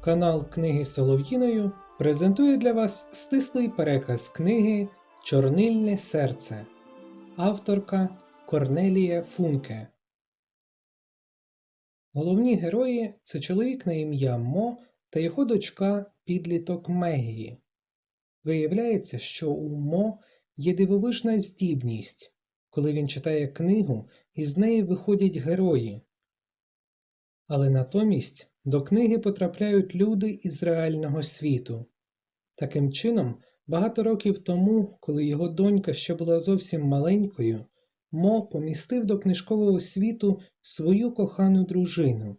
Канал Книги Солов'їною презентує для вас стислий переказ книги Чорнильне серце, авторка Корнелія Функе. Головні герої це чоловік на ім'я Мо та його дочка підліток Мегії. Виявляється, що у Мо є дивовижна здібність, коли він читає книгу, із неї виходять герої. Але натомість до книги потрапляють люди із реального світу. Таким чином, багато років тому, коли його донька ще була зовсім маленькою, Мо помістив до книжкового світу свою кохану дружину,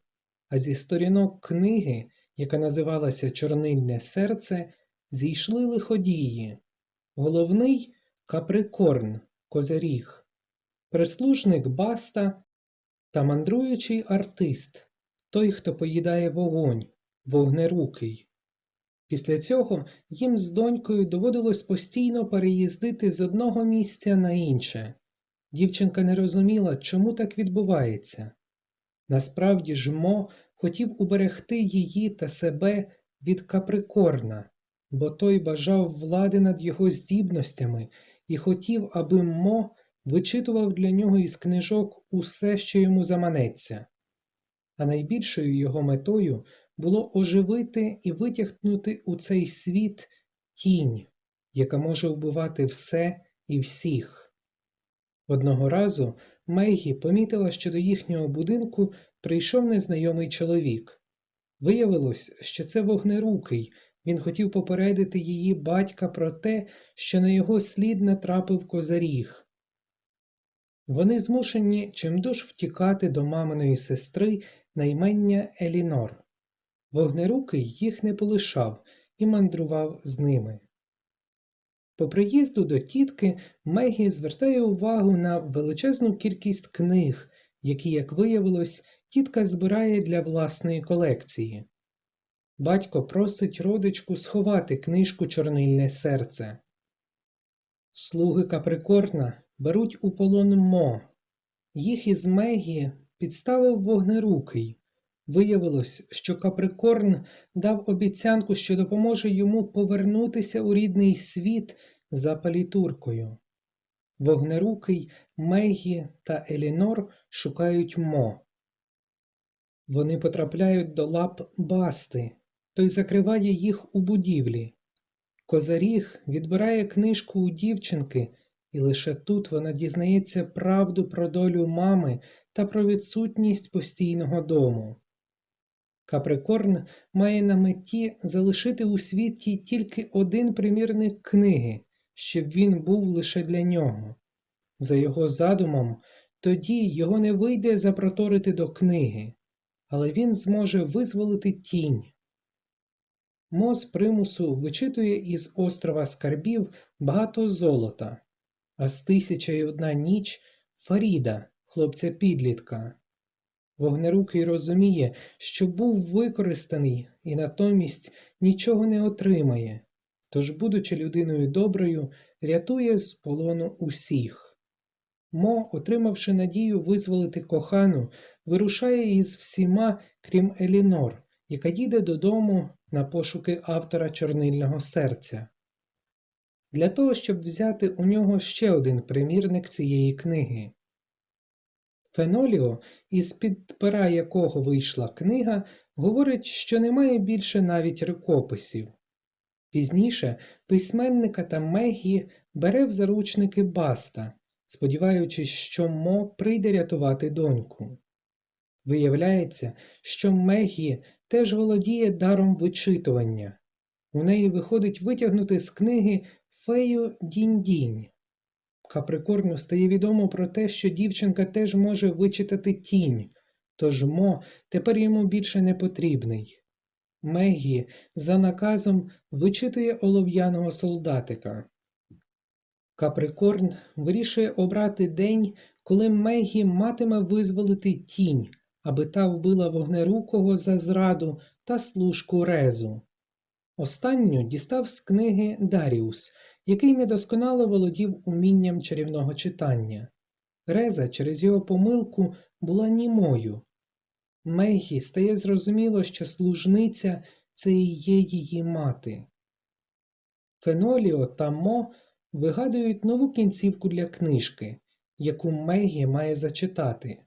а зі сторінок книги, яка називалася Чорнильне серце, зійшли лиходії. Головний Каприкорн, Козиріг, прислужник Баста та мандруючий артист, той, хто поїдає вогонь, вогнерукий. Після цього їм з донькою доводилось постійно переїздити з одного місця на інше. Дівчинка не розуміла, чому так відбувається. Насправді ж Мо хотів уберегти її та себе від Каприкорна, бо той бажав влади над його здібностями і хотів, аби Мо вичитував для нього із книжок усе, що йому заманеться. А найбільшою його метою було оживити і витягнути у цей світ тінь, яка може вбивати все і всіх. Одного разу Мегі помітила, що до їхнього будинку прийшов незнайомий чоловік. Виявилось, що це вогнерукий, він хотів попередити її батька про те, що на його слід натрапив козаріг. Вони змушені чимдуж втікати до маминої сестри на імення Елінор. Вогнерукий їх не полишав і мандрував з ними. По приїзду до тітки Мегі звертає увагу на величезну кількість книг, які, як виявилось, тітка збирає для власної колекції. Батько просить родичку сховати книжку Чорнильне серце. Слуги Каприкорна беруть у полон Мо. Їх із Мегі підставив вогнерукий. Виявилось, що Каприкорн дав обіцянку, що допоможе йому повернутися у рідний світ за палітуркою. Вогнерукий, Мегі та Елінор шукають Мо. Вони потрапляють до лап Басти, той закриває їх у будівлі. Козаріг відбирає книжку у дівчинки, і лише тут вона дізнається правду про долю мами та про відсутність постійного дому. Каприкорн має на меті залишити у світі тільки один примірник книги, щоб він був лише для нього. За його задумом, тоді його не вийде запроторити до книги, але він зможе визволити тінь. Мо з примусу вичитує із острова скарбів багато золота, а з тисяча й одна ніч Фаріда, хлопця підлітка. Вогнерукий розуміє, що був використаний і натомість нічого не отримає, тож, будучи людиною доброю, рятує з полону усіх. Мо, отримавши надію визволити кохану, вирушає із всіма, крім Елінор, яка їде додому на пошуки автора чорнильного серця. Для того, щоб взяти у нього ще один примірник цієї книги. Феноліо, із-під пера якого вийшла книга, говорить, що немає більше навіть рукописів. Пізніше письменника та Мегі бере в заручники Баста, сподіваючись, що Мо прийде рятувати доньку. Виявляється, що Мегі теж володіє даром вичитування. У неї виходить витягнути з книги фею Дінь-Дінь. Каприкорну стає відомо про те, що дівчинка теж може вичитати тінь, тож Мо тепер йому більше не потрібний. Мегі за наказом вичитує олов'яного солдатика. Каприкорн вирішує обрати день, коли Мегі матиме визволити тінь, аби та вбила вогнерукого за зраду та служку резу. Останню дістав з книги Даріус, який недосконало володів умінням чарівного читання. Реза через його помилку була німою. Мегі стає зрозуміло, що служниця це і є її мати. Феноліо та Мо вигадують нову кінцівку для книжки, яку Мегі має зачитати.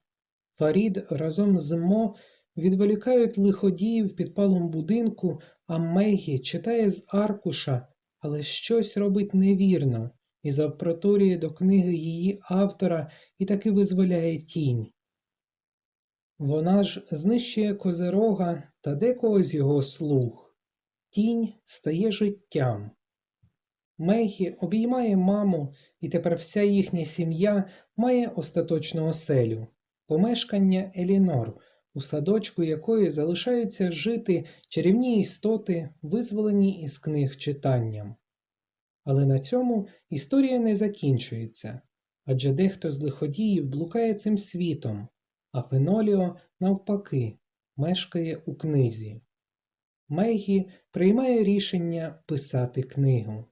Фарід разом з Мо відволікають лиходіїв в підпалому будинку, а Мегі читає з аркуша, але щось робить невірно і запроторює до книги її автора і таки визволяє тінь. Вона ж знищує козирога та декого з його слуг. Тінь стає життям. Мегі обіймає маму, і тепер вся їхня сім'я має остаточну оселю помешкання Елінор, у садочку якої залишаються жити чарівні істоти, визволені із книг читанням. Але на цьому історія не закінчується, адже дехто з лиходіїв блукає цим світом, а Феноліо, навпаки, мешкає у книзі. Мегі приймає рішення писати книгу.